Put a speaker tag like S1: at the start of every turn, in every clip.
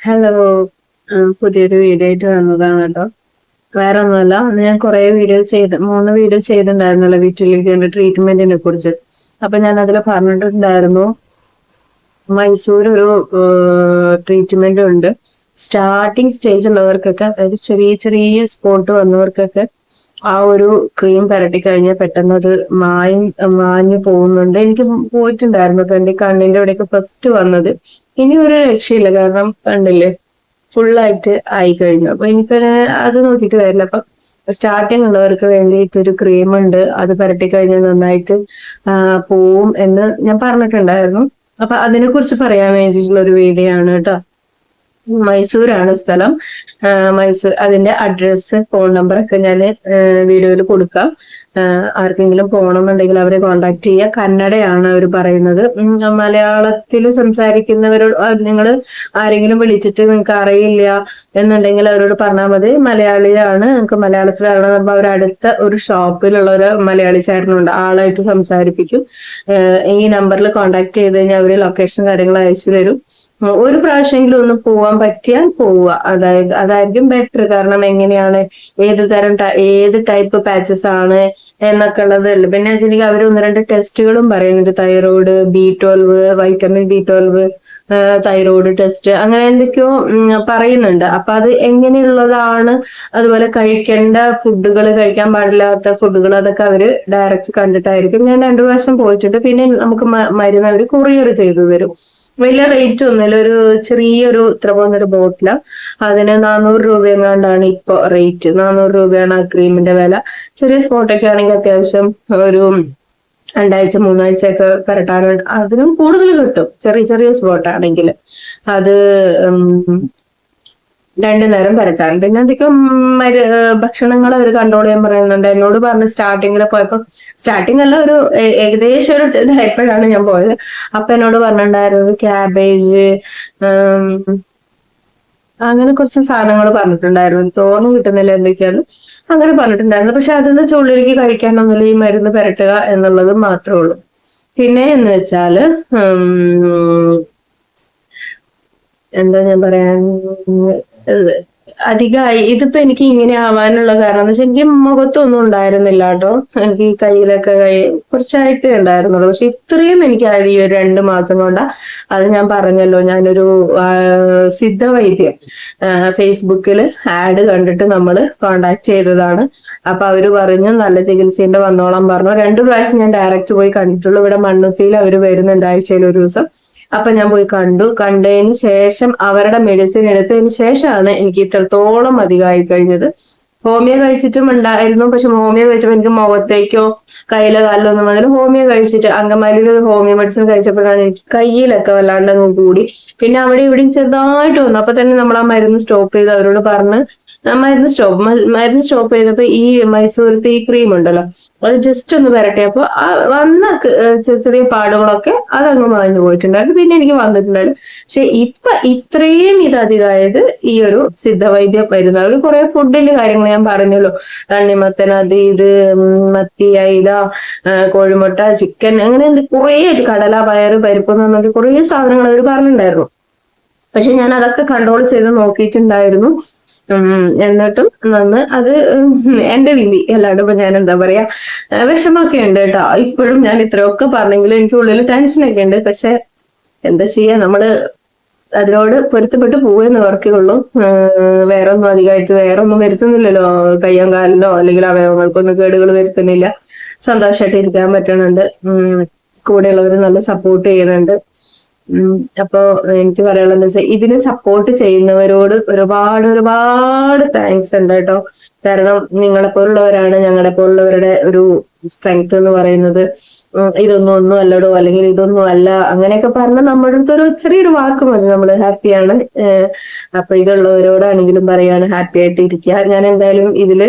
S1: Hello പുതിയൊരു video ആയിട്ട് വന്നതാണ് കേട്ടോ വേറെ ഒന്നുമല്ല അന്ന് ഞാൻ കുറെ വീഡിയോ ചെയ്ത് മൂന്ന് വീഡിയോ ചെയ്തിട്ടുണ്ടായിരുന്നല്ലോ വീട്ടിലേക്ക് ട്രീറ്റ്മെന്റിനെ കുറിച്ച്. അപ്പൊ ഞാൻ അതിൽ പറഞ്ഞിട്ടുണ്ടായിരുന്നു മൈസൂർ ഒരു ട്രീറ്റ്മെന്റ് ഉണ്ട്. സ്റ്റാർട്ടിങ് സ്റ്റേജ് ഉള്ളവർക്കൊക്കെ അതായത് ചെറിയ ചെറിയ സ്പോട്ട് വന്നവർക്കൊക്കെ ആ ഒരു ക്രീം പുരട്ടി കഴിഞ്ഞാൽ പെട്ടെന്ന് അത് മായും മാഞ്ഞു പോകുന്നുണ്ട്. എനിക്ക് പോയിട്ടുണ്ടായിരുന്നു അപ്പൊ എന്റെ കണ്ണിന്റെ അവിടെയൊക്കെ ഫസ്റ്റ് വന്നത്. ഇനി ഒരു രക്ഷയില്ല. കാരണം കണ്ടില്ലേ ഫുള്ളായിട്ട് ആയി കഴിഞ്ഞു. അപ്പൊ എനിക്ക് അത് നോക്കിയിട്ട് കാര്യമില്ല. അപ്പൊ സ്റ്റാർട്ടിങ് ഉള്ളവർക്ക് വേണ്ടിയിട്ട് ഒരു ക്രീം ഉണ്ട്. അത് പുരട്ടി കഴിഞ്ഞാൽ നന്നായിട്ട് പോവും എന്ന് ഞാൻ പറഞ്ഞിട്ടുണ്ടായിരുന്നു. അപ്പൊ അതിനെ കുറിച്ച് പറയാൻ വേണ്ടിയിട്ടുള്ള ഒരു വീഡിയോ ആണ് കേട്ടോ. മൈസൂരാണ് സ്ഥലം. മൈസൂർ അതിന്റെ അഡ്രസ്സ് ഫോൺ നമ്പർ ഒക്കെ ഞാൻ വീഡിയോയിൽ കൊടുക്കാം. ആർക്കെങ്കിലും പോകണമെന്നുണ്ടെങ്കിൽ അവരെ കോണ്ടാക്ട് ചെയ്യുക. കന്നഡയാണ് അവർ പറയുന്നത്. മലയാളത്തിൽ സംസാരിക്കുന്നവരോട് നിങ്ങൾ ആരെങ്കിലും വിളിച്ചിട്ട് നിങ്ങൾക്ക് അറിയില്ല എന്നുണ്ടെങ്കിൽ അവരോട് പറഞ്ഞാൽ മതി. മലയാളിയാണ് നിങ്ങൾക്ക് മലയാളത്തിൽ അറിയണം പറയുമ്പോൾ അവർ അടുത്ത ഒരു ഷോപ്പിലുള്ള ഒരു മലയാളി ചേട്ടനുണ്ട്. ആളായിട്ട് സംസാരിപ്പിക്കും. ഈ നമ്പറിൽ കോണ്ടാക്ട് ചെയ്ത് കഴിഞ്ഞാൽ അവർ ലൊക്കേഷൻ കാര്യങ്ങൾ അയച്ചു തരും. ഒരു പ്രാവശ്യമെങ്കിലും ഒന്ന് പോവാൻ പറ്റിയാൽ പോവുക അതായത് അതായിരിക്കും ബെറ്റർ കാരണം എങ്ങനെയാണ് ഏത് തരം ഏത് ടൈപ്പ് പാച്ചസ് ആണ് എന്നൊക്കെ ഉള്ളതല്ല പിന്നെ വെച്ചിട്ടുണ്ടെങ്കിൽ അവർ ഒന്ന് രണ്ട് ടെസ്റ്റുകളും പറയുന്നുണ്ട് thyroid B twelve vitamin B twelve thyroid test അങ്ങനെ എന്തൊക്കെയോ പറയുന്നുണ്ട്. അപ്പൊ അത് എങ്ങനെയുള്ളതാണ്? അതുപോലെ കഴിക്കേണ്ട ഫുഡുകൾ കഴിക്കാൻ പാടില്ലാത്ത ഫുഡുകൾ അതൊക്കെ അവർ ഡയറക്റ്റ് കണ്ടിട്ടായിരിക്കും. ഞാൻ രണ്ടു പ്രാവശ്യം പോയിട്ടുണ്ട്. പിന്നെ നമുക്ക് മരുന്ന് അവർ കൊറിയർ ചെയ്തു തരും. വലിയ റേറ്റ് ഒന്നുമില്ല. ഒരു ചെറിയൊരു ഇത്ര പോകുന്നൊരു ബോട്ടില അതിന് നാനൂറ് രൂപ എങ്ങാണ്ടാണ് ഇപ്പൊ റേറ്റ് നാനൂറ് രൂപയാണ് ആ ക്രീമിന്റെ വില. ചെറിയ സ്പോട്ടൊക്കെ ആണെങ്കിൽ അത്യാവശ്യം ഒരു രണ്ടാഴ്ച മൂന്നാഴ്ച ഒക്കെ പുരട്ടാനുണ്ട് അതിനും കൂടുതൽ കിട്ടും. ചെറിയ ചെറിയ സ്പോട്ട് ആണെങ്കിൽ. അത് രണ്ടു നേരം പരത്താൻ പിന്നെ അധികം മരു ഭക്ഷണങ്ങൾ അവർ കണ്ട്രോൾ ചെയ്യാൻ പറയുന്നുണ്ട്. എന്നോട് പറഞ്ഞ് സ്റ്റാർട്ടിങ്ങിൽ പോയപ്പോ സ്റ്റാർട്ടിങ് അല്ല ഒരു ഏകദേശം ഒരു ഇതായപ്പോഴാണ് ഞാൻ പോയത്. അപ്പൊ എന്നോട് പറഞ്ഞിട്ടുണ്ടായിരുന്നു ക്യാബേജ് അങ്ങനെ കുറച്ച് സാധനങ്ങൾ പറഞ്ഞിട്ടുണ്ടായിരുന്നു. തോന്നും കിട്ടുന്നില്ല എന്തൊക്കെയാണ് അങ്ങനെ പറഞ്ഞിട്ടുണ്ടായിരുന്നു. പക്ഷെ അതൊന്ന് ചുള്ളിലേക്ക് കഴിക്കാനൊന്നുമില്ല ഈ മരുന്ന് പുരട്ടുക എന്നുള്ളത് മാത്രമേ ഉള്ളൂ. പിന്നെ എന്ന് വെച്ചാൽ എന്താ ഞാൻ പറയാൻ അധികമായി ഇതിപ്പോ എനിക്ക് ഇങ്ങനെ ആവാനുള്ള കാരണം എന്ന് വെച്ചാൽ എനിക്ക് മുഖത്തൊന്നും ഉണ്ടായിരുന്നില്ല കേട്ടോ. എനിക്ക് ഈ കയ്യിലൊക്കെ കൈ കുറച്ചായിട്ടേ ഉണ്ടായിരുന്നുള്ളൂ. പക്ഷെ ഇത്രയും എനിക്കായത് ഈ ഒരു രണ്ട് മാസം കൊണ്ടാ. അത് ഞാൻ പറഞ്ഞല്ലോ ഞാനൊരു സിദ്ധവൈദ്യം ഫേസ്ബുക്കിൽ ആഡ് കണ്ടിട്ട് നമ്മൾ കോണ്ടാക്ട് ചെയ്തതാണ്. അപ്പൊ അവർ പറഞ്ഞു നല്ല ചികിത്സേന്റെ വന്നോളാൻ പറഞ്ഞു. രണ്ടു പ്രാവശ്യം ഞാൻ ഡയറക്റ്റ് പോയി കണ്ടിട്ടുള്ളൂ. ഇവിടെ മണ്ണുത്തിയിൽ അവർ വരുന്നുണ്ട് ആഴ്ചയിൽ ഒരു ദിവസം. അപ്പൊ ഞാൻ പോയി കണ്ടു. കണ്ടതിന് ശേഷം അവരുടെ മെഡിസിൻ എടുത്തതിന് ശേഷമാണ് എനിക്ക് ഇത്രത്തോളം അധികമായി കഴിഞ്ഞത്. ഹോമിയോ കഴിച്ചിട്ടും ഉണ്ടായിരുന്നു. പക്ഷെ ഹോമിയോ കഴിച്ചപ്പോൾ എനിക്ക് മുഖത്തേക്കോ കയ്യിലോ കാലിലോ ഒന്നും വന്നില്ല. ഹോമിയോ കഴിച്ചിട്ട് അങ്കമാലിയിൽ ഒരു ഹോമിയോ മെഡിസിൻ കഴിച്ചപ്പോഴാണ് എനിക്ക് കയ്യിലൊക്കെ വല്ലാണ്ടങ്ങ് കൂടി. പിന്നെ അവിടെ ഇവിടെയും ചെറുതായിട്ട് വന്നു. അപ്പൊ തന്നെ നമ്മൾ ആ മരുന്ന് സ്റ്റോപ്പ് ചെയ്ത് അവരോട് പറഞ്ഞ് മരുന്ന് സ്റ്റോപ്പ് മരുന്ന് സ്റ്റോപ്പ് ചെയ്തപ്പോ ഈ മൈസൂരത്തെ ഈ ക്രീം ഉണ്ടല്ലോ അത് ജസ്റ്റ് ഒന്ന് വരട്ടെ ആ വന്ന ചെറിയ പാടുകളൊക്കെ അതങ്ങ് മാഞ്ഞു പോയിട്ടുണ്ടായിരുന്നു. പിന്നെ എനിക്ക് വന്നിട്ടുണ്ടായിരുന്നു. പക്ഷെ ഇപ്പൊ ഇത്രയും ഇത് അധികമായത് ഈ ഒരു സിദ്ധവൈദ്യ മരുന്ന്. അവർ കുറെ ഫുഡിന്റെ കാര്യങ്ങൾ ഞാൻ പറഞ്ഞല്ലോ തണ്ണിമത്തൻ അത് ഇത് മത്തി അയില കോഴിമുട്ട ചിക്കൻ അങ്ങനെ കുറേ കടല പയറ് പരിപ്പ് എന്ന് കുറേ സാധനങ്ങൾ അവർ പറഞ്ഞിട്ടുണ്ടായിരുന്നു. പക്ഷെ ഞാൻ അതൊക്കെ കൺട്രോൾ ചെയ്ത് നോക്കിയിട്ടുണ്ടായിരുന്നു. എന്നിട്ടും നന്ന് അത് എന്റെ വിധി. അല്ലാണ്ട് ഇപ്പൊ ഞാൻ എന്താ പറയാ വിഷമൊക്കെയുണ്ട് കേട്ടോ. ഇപ്പോഴും ഞാൻ ഇത്രയൊക്കെ പറഞ്ഞെങ്കിലും എനിക്ക് ഉള്ളിൽ ടെൻഷനൊക്കെ ഉണ്ട്. പക്ഷെ എന്താ ചെയ്യാ നമ്മൾ അതിനോട് പൊരുത്തപ്പെട്ട് പോവുകയെന്ന് ഓർക്കുള്ളൂ വേറെ ഒന്നും അധികമായിട്ട് വേറെ ഒന്നും വരുത്തുന്നില്ലല്ലോ. കയ്യോ കാലിനോ അല്ലെങ്കിൽ അവയവങ്ങൾക്കൊന്നും കേടുകൾ വരുത്തുന്നില്ല. സന്തോഷമായിട്ട് ഇരിക്കാൻ പറ്റുന്നുണ്ട് കൂടെയുള്ളവർ നല്ല സപ്പോർട്ട് ചെയ്യുന്നുണ്ട്. അപ്പോ എനിക്ക് പറയാനുള്ളത് വെച്ചാൽ ഇതിന് സപ്പോർട്ട് ചെയ്യുന്നവരോട് ഒരുപാട് ഒരുപാട് താങ്ക്സ് ഉണ്ട് കേട്ടോ. കാരണം നിങ്ങളെ പോലുള്ളവരാണ് ഞങ്ങളെ പോലുള്ളവരുടെ ഒരു സ്ട്രെങ്ത് എന്ന് പറയുന്നത്. ഇതൊന്നും ഒന്നും അല്ലടോ അല്ലെങ്കിൽ ഇതൊന്നും അല്ല അങ്ങനെയൊക്കെ പറഞ്ഞാൽ നമ്മുടെ അടുത്ത് ഒരു ചെറിയൊരു വാക്ക് മതി. നമ്മൾ ഹാപ്പിയാണ് അപ്പൊ ഇതുള്ളവരോടാണെങ്കിലും പറയാണ് ഹാപ്പി ആയിട്ട് ഇരിക്കുക ഞാൻ എന്തായാലും ഇതിൽ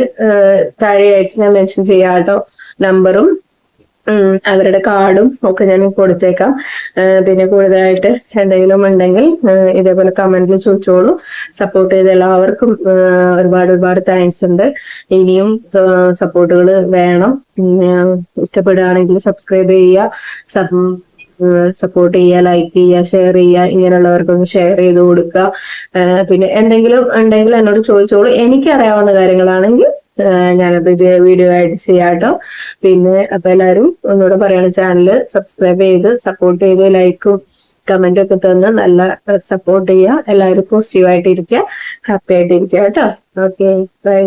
S1: താഴെയായിട്ട് ഞാൻ മെൻഷൻ ചെയ്യാം കേട്ടോ. നമ്പറും അവരുടെ കാർഡും ഒക്കെ ഞാൻ കൊടുത്തേക്കാം. പിന്നെ കൂടുതലായിട്ട് എന്തെങ്കിലും ഉണ്ടെങ്കിൽ ഇതേപോലെ കമന്റിൽ ചോദിച്ചോളൂ. സപ്പോർട്ട് ചെയ്ത എല്ലാവർക്കും ഒരുപാട് ഒരുപാട് താങ്ക്സ് ഉണ്ട്. ഇനിയും സപ്പോർട്ടുകൾ വേണം. ഇഷ്ടപ്പെടുകയാണെങ്കിൽ സബ്സ്ക്രൈബ് ചെയ്യുക. സപ്പോർട്ട് ചെയ്യുക ലൈക്ക് ചെയ്യുക ഷെയർ ചെയ്യുക ഇങ്ങനെയുള്ളവർക്കൊന്ന് ഷെയർ ചെയ്ത് കൊടുക്കുക. പിന്നെ എന്തെങ്കിലും ഉണ്ടെങ്കിൽ എന്നോട് ചോദിച്ചോളൂ. എനിക്കറിയാവുന്ന കാര്യങ്ങളാണെങ്കിൽ ഞാനത് വീഡിയോ ആയിട്ട് ചെയ്യാം കേട്ടോ പിന്നെ അപ്പൊ എല്ലാവരും ഒന്നുകൂടെ പറയണ ചാനൽ സബ്സ്ക്രൈബ് ചെയ്ത് സപ്പോർട്ട് ചെയ്ത് ലൈക്കും കമന്റും ഒക്കെ തന്ന് നല്ല സപ്പോർട്ട് ചെയ്യുക എല്ലാവരും പോസിറ്റീവായിട്ട് ഇരിക്കുക ഹാപ്പി ആയിട്ട് ഇരിക്കുക കേട്ടോ. Okay bye